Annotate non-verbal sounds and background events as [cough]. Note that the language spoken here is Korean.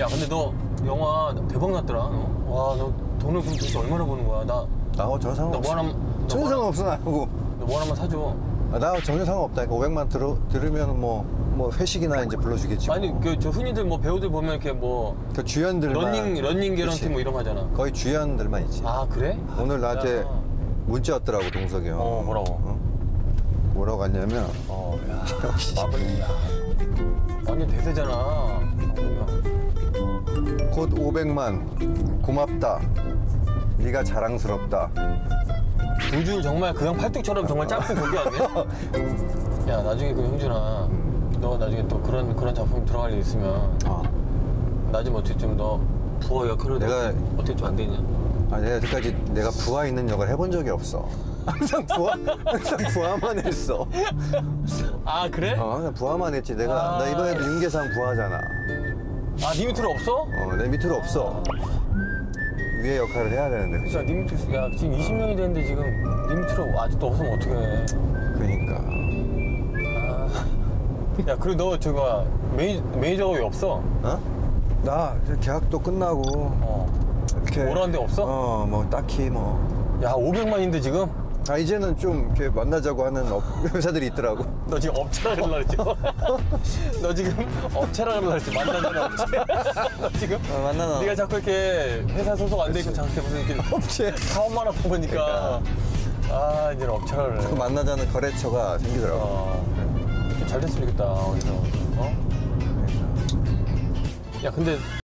야 근데 너 영화 대박 났더라 와 너 돈을 그럼 도대체 얼마나 버는 거야? 나너나 전혀 뭐 상관없어. 하나 전혀 뭐 상관없어 나하고 하나만 사줘. 아, 나 전혀 상관없다니까 500만 들어, 들으면 뭐, 뭐 회식이나 이제 불러주겠지. 아니 뭐. 그 저 흔히들 뭐 배우들 보면 이렇게 뭐 그 주연들만 런닝 런닝 개런티 그치. 뭐 이런 거 하잖아. 거의 주연들만 있지. 아 그래? 오늘 나한테 야. 문자 왔더라고 동석이 형. 어, 뭐라고? 어? 뭐라고 왔냐면. 어야. 역시 마블링이야. 완전 대세잖아. 어, 곧 500만 고맙다 네가 자랑스럽다 두 줄 정말 그냥 팔뚝처럼 정말 짧고 그게 아니야? 야 나중에 그 형준아 너 나중에 또 그런 그런 작품 들어갈 일 있으면 어. 나좀 어떻게 좀너 부하 역할을 내가- 어떻게 좀 안 되냐? 아, 내가 여태까지 내가 부하 있는 역을 해본 적이 없어 항상 부하 항상 부하만 했어 아 그래? 어, 항상 부하만 했지 내가 아. 나 이번에도 윤계상 부하잖아 아니 밑으로 없어? 어, 내 밑으로 없어 위에 역할을 해야 되는데 그치? 야, 니 밑으로 야 지금 20명이 됐는데 지금 니 밑으로 아직도 없으면 어떡해? 그러니까 아. 야 그리고 너 저거 매니, 매니저가 왜 없어? 어? 나 이제 계약도 끝나고 어. 이렇게 뭐라는 데 없어? 어, 뭐 딱히 뭐. 야 500만인데 지금? 아 이제는 좀 이렇게 만나자고 하는 업, [laughs] 회사들이 있더라고. 너 지금 업체라 그러려 그랬지? [laughs] 너 지금 업체라 그러려 그랬지? 만나자는 업체? [laughs] 너 지금? 어, 만나나. 네가 자꾸 이렇게 회사 소속 안 돼 있고 자꾸 무슨 이렇게 업체. 사업만 하고 보니까 아 이제는 업체라 그래 그 만나자는 거래처가 생기더라고. 어. 잘 됐으면 좋겠다 어디서 어? 야 근데